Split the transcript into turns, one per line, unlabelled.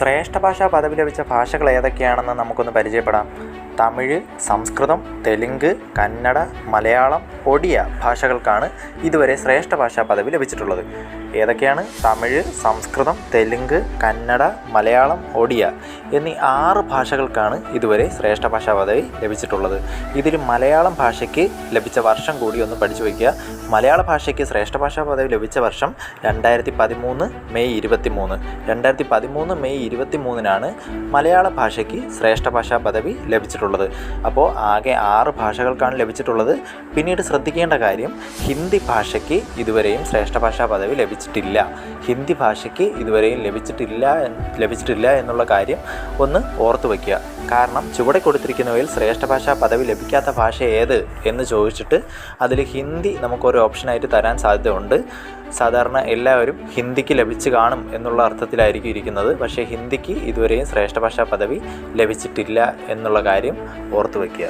ശ്രേഷ്ഠ ഭാഷാ പദവി ലഭിച്ച ഭാഷകൾ ഏതൊക്കെയാണെന്ന് നമുക്കൊന്ന് പരിചയപ്പെടാം. തമിഴ് സംസ്കൃതം തെലുങ്ക് കന്നഡ മലയാളം ഒഡിയ ഭാഷകൾക്കാണ് ഇതുവരെ ശ്രേഷ്ഠ ഭാഷാ പദവി ലഭിച്ചിട്ടുള്ളത്. ഏതൊക്കെയാണ്? തമിഴ് സംസ്കൃതം തെലുങ്ക് കന്നഡ മലയാളം ഒഡിയ എന്നീ ആറ് ഭാഷകൾക്കാണ് ഇതുവരെ ശ്രേഷ്ഠ ഭാഷാ പദവി ലഭിച്ചിട്ടുള്ളത്. ഇതിൽ മലയാളം ഭാഷയ്ക്ക് ലഭിച്ച വർഷം കൂടി ഒന്ന് പഠിച്ചു വയ്ക്കുക. മലയാള ഭാഷയ്ക്ക് ശ്രേഷ്ഠ ഭാഷാ പദവി ലഭിച്ച വർഷം രണ്ടായിരത്തി പതിമൂന്ന് മെയ് ഇരുപത്തി മൂന്ന് രണ്ടായിരത്തി പതിമൂന്ന് മെയ് ഇരുപത്തി മൂന്നിനാണ് മലയാള ഭാഷയ്ക്ക് ശ്രേഷ്ഠ ഭാഷാ പദവി ലഭിച്ചിട്ടുള്ളത്. അപ്പോൾ ആകെ ആറ് ഭാഷകൾക്കാണ് ലഭിച്ചിട്ടുള്ളത്. പിന്നീട് ശ്രദ്ധിക്കേണ്ട കാര്യം ഹിന്ദി ഭാഷയ്ക്ക് ഇതുവരെയും ശ്രേഷ്ഠ ഭാഷാ പദവി ലഭിച്ചിട്ടില്ല. ഹിന്ദി ഭാഷയ്ക്ക് ഇതുവരെയും ലഭിച്ചിട്ടില്ല ലഭിച്ചിട്ടില്ല എന്നുള്ള കാര്യം ഒന്ന് ഓർത്തു വയ്ക്കുക കാരണം ചുവടെ കൊടുത്തിരിക്കുന്നവയിൽ ശ്രേഷ്ഠ ഭാഷാ പദവി ലഭിക്കാത്ത ഭാഷ ഏത് എന്ന് ചോദിച്ചിട്ട് അതിൽ ഹിന്ദി നമുക്കൊരു ഓപ്ഷനായിട്ട് തരാൻ സാധ്യതയുണ്ട്. സാധാരണ എല്ലാവരും ഹിന്ദിക്ക് ലഭിച്ചു കാണും എന്നുള്ള അർത്ഥത്തിലായിരിക്കും ഇരിക്കുന്നത്. പക്ഷേ ഹിന്ദിക്ക് ഇതുവരെയും ശ്രേഷ്ഠഭാഷാ പദവി ലഭിച്ചിട്ടില്ല എന്നുള്ള കാര്യം ഓർത്തു വയ്ക്കുക